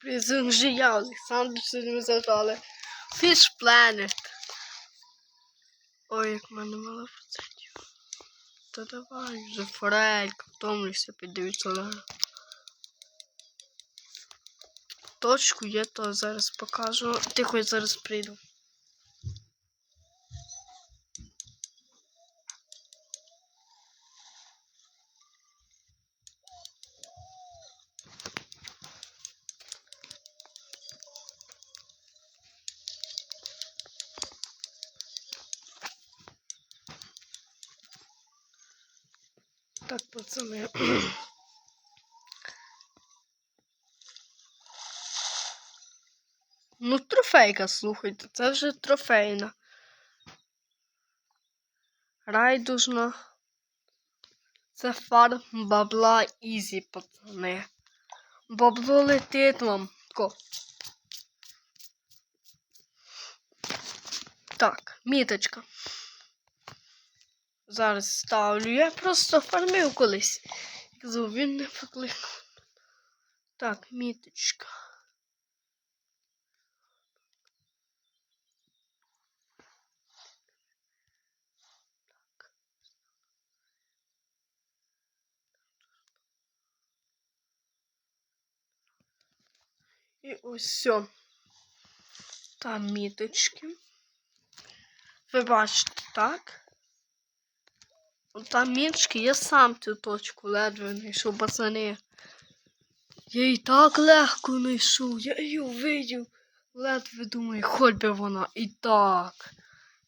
сюрпризом вже я, Олександр, сьогодні. Fish Planet. Ой, як в мене мало процентів. Та давай вже форелька, втомлюся під 900 гривень. Точку я то зараз покажу. Тихо, я зараз прийду. Так, пацани. Ну, трофейка, слухайте, це вже трофейна. Райдужна. Це фарм бабла ізі, пацани. Бабло летить вам. Так, міточка. Зараз ставлю. Я просто фармив колись. Звук, він не покликав. Так, міточка. І ось все. Там міточки. Ви бачите, так? От Там міточки, я сам цю точку ледве знайшов, пацани. Я її так легко знайшов. Я її видів. Ледве думаю, хоч би вона. І так.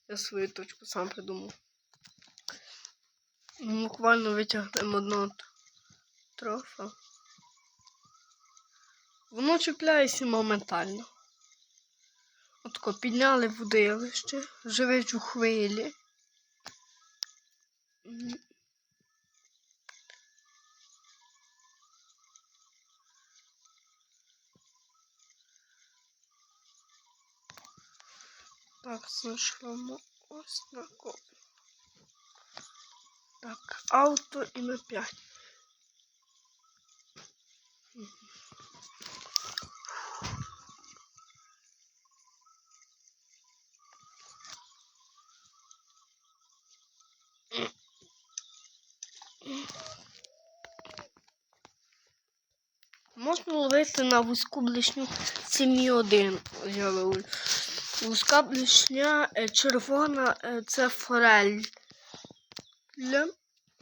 Я свою точку сам придумав. Ми буквально витягнемо одного трофа. Воно чіпляється моментально. Отко підняли водилище, живуть у хвилі. М. Так, знайшли ось на. Так, авто і на 5. Можна ловити на вузьку блишню 7,1. Я ловлю. Вузька блишня е, червона е, це форель.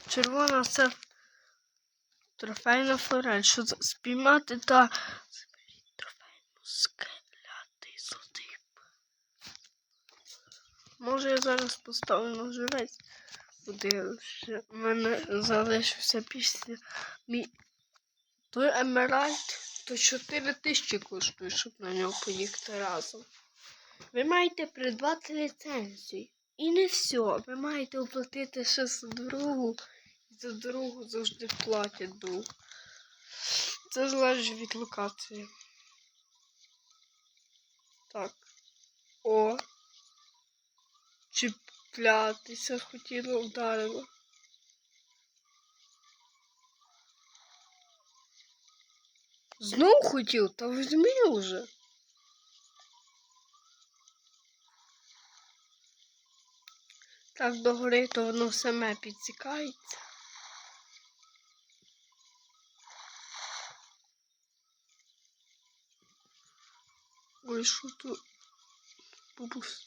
Червона це трофейна форель. Що спіймати та заберіть трофейну скелятий золотий. Може я зараз поставлю на живець. Подивлюся. У мене залишився після мій той емеральд, то 4 тисячі коштує, щоб на нього поїхати разом. Ви маєте придбати ліцензію. І не все. Ви маєте оплатити ще за дорогу. І за дорогу завжди платять довго. Це залежить від локації. Так. О. Чіплятися хотіло вдарило. Знов хотів, та візьми вже. Так догори, то воно саме підсікається. Ой, що тут? Бабусь.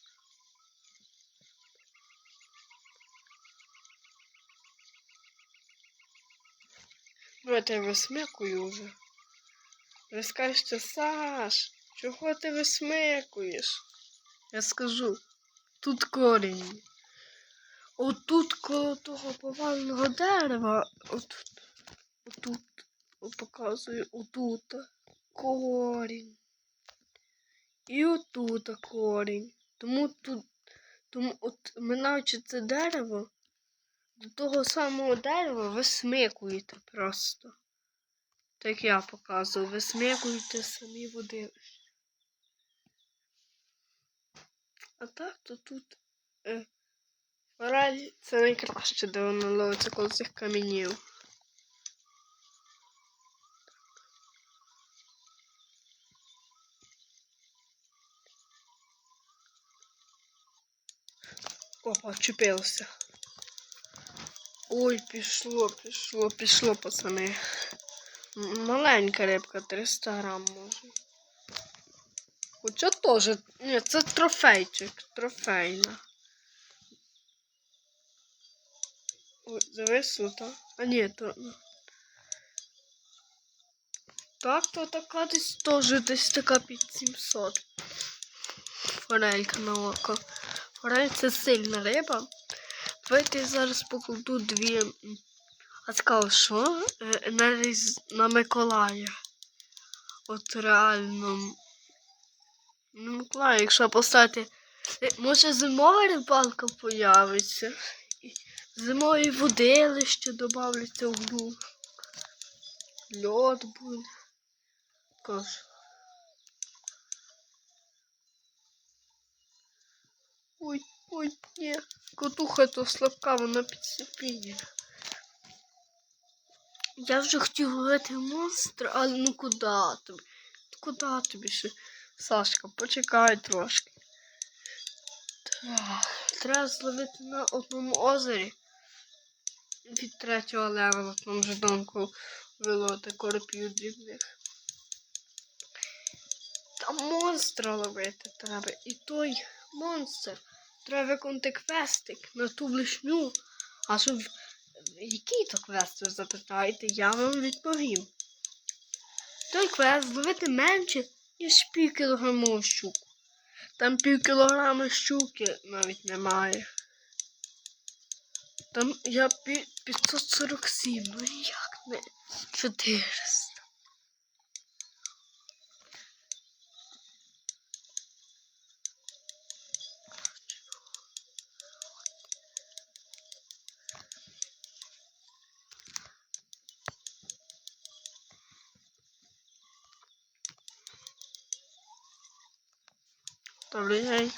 Давайте я висмикую вже. Ви скажете, Саш, чого ти висмикуєш? Я скажу, тут корінь. Отут коло того поваленого дерева, отут, отут, от показую, отут корінь. І отут корінь. Тому тут, тому от минаючи це дерево, до того самого дерева висмикуєте просто. Так я показую. Висмикуйте самі води. А так то тут е, Мораль це найкраще, де воно ловиться коло цих камінів. Опа, чупився. Ой, пішло, пішло, пішло, пацани. Маленька рибка, 300 грам може. Хоча теж. Ні, це трофейчик, трофейна. Ой, зависло, так? А ні, то. Так, то така десь теж десь така під 700. Форелька на око. Форель це сильна риба. Давайте я зараз покладу дві. А цікаво, що? Е, На, на Миколая. От реально. На Миколая, якщо поставити. Е, Може зимова рибалка появиться. Зимові водилище додавляться в гру. Льод буде. Кож. Ой, ой, ні. Котуха то слабка, вона підсипіє. Я вже хотів ловити монстра, але ну куди тобі? Куди тобі ще? Сашка, почекай трошки. Так, треба зловити на одному озері. Від третього левела там вже домку вилоти коропів дрібних. Там монстра ловити треба. І той монстр. Треба виконати квестик на ту блишню. А щоб який то квест ви запитаєте, я вам відповім. Той квест зловити менше, ніж пів кілограмову щуку. Там пів кілограма щуки навіть немає. Там я 547, ну як не 400. День.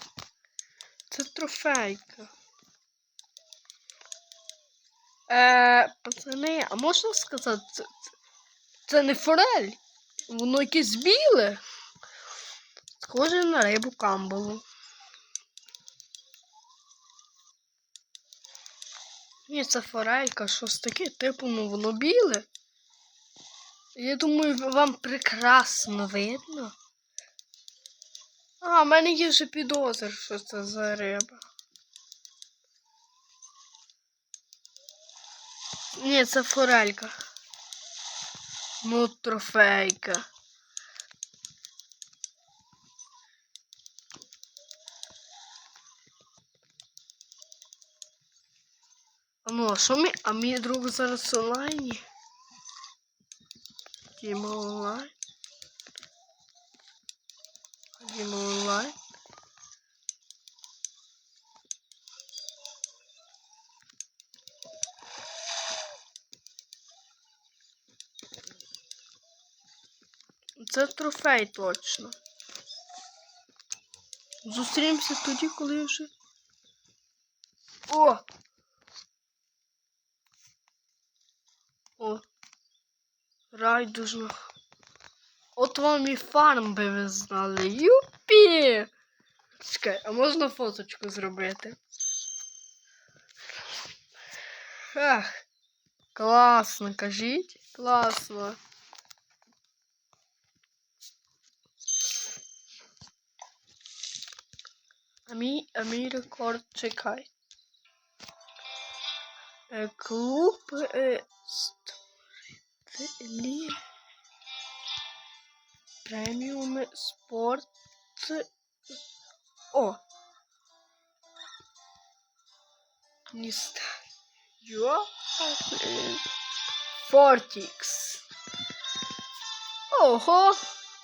Це трофейка. Е, пацани, а можна сказати, це, це, це не форель? Воно якесь біле. Схоже на рибу камбалу. Ні, це форелька, щось таке, типу, ну воно біле. Я думаю, вам прекрасно видно. А, в мене є вже підозр, що це за риба. Ні, це форелька. Ну, трофейка. Ну, а що мій? А мій друг зараз в онлайні? Діма онлайн. Діма онлайн. Це трофей точно. Зустрінемося тоді, коли вже. О! О! Райдужно. От вам і фарм би ви знали. Юпі! Чекай, а можна фоточку зробити? Ах, класно, кажіть. Класно. А мій, а мій рекорд чекай. Е, клуб е, створителі преміум спорт. О! Міста. Йо. Фортікс. Ого!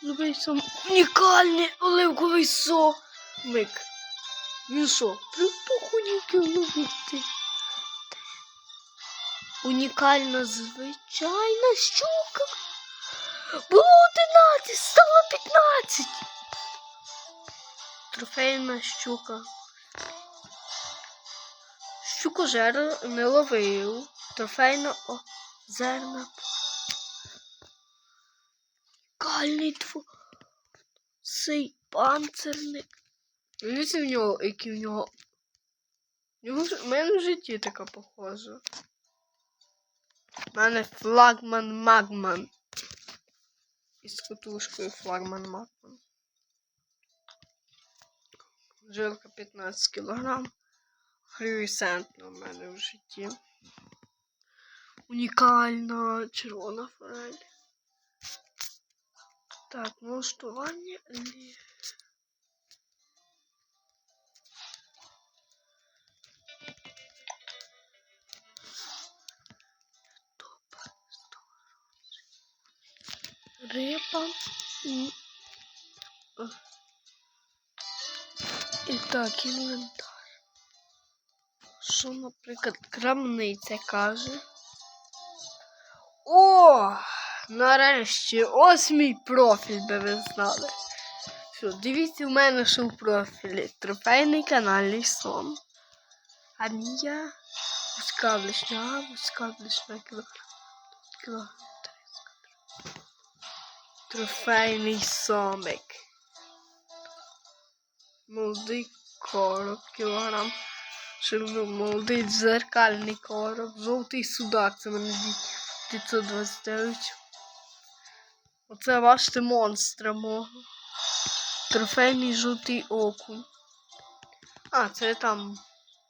Зробив сам унікальний оливковий сомик. Він що? Припухонький ловити. Унікальна звичайна щука. Було 11, стало 15. Трофейна щука. Щуку жер не ловив. Трофейна озерна. Унікальний тво. Цей панцирник. Дивіться в нього, які в нього в мене в житті така похожа. У мене флагман Магман. Із катушкою флагман Магман. Жилка 15 кг. Флюресцентна в мене в житті. Унікальна червона форель. Так, налаштування. Риба. І... І так, інвентар. Що, наприклад, крамниця каже? О! Нарешті, ось мій профіль, би ви знали. Що, дивіться в мене, що в профілі. Трофейний канальний сон. А я вузька блишня, вузька блишня кіло. кіло. Трофейний сомик. Молодий короб, кілограм. Ширину, молодий дзеркальний короб, жовтий судак, це мене 529. Оце бачите монстра мого. Трофейний жовтий окунь. А, це я там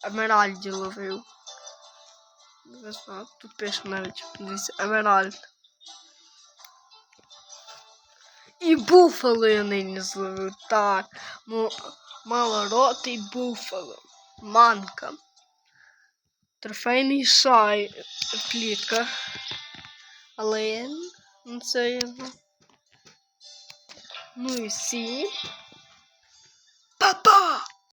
Емеральді ловив. Не знаю, тут пише навіть десь Емеральд. І буфало я нині зловив. Так. Мо- Малоротий буфало. Манка. Трофейний шай клітка. Але. Ну це його. Ну і сі.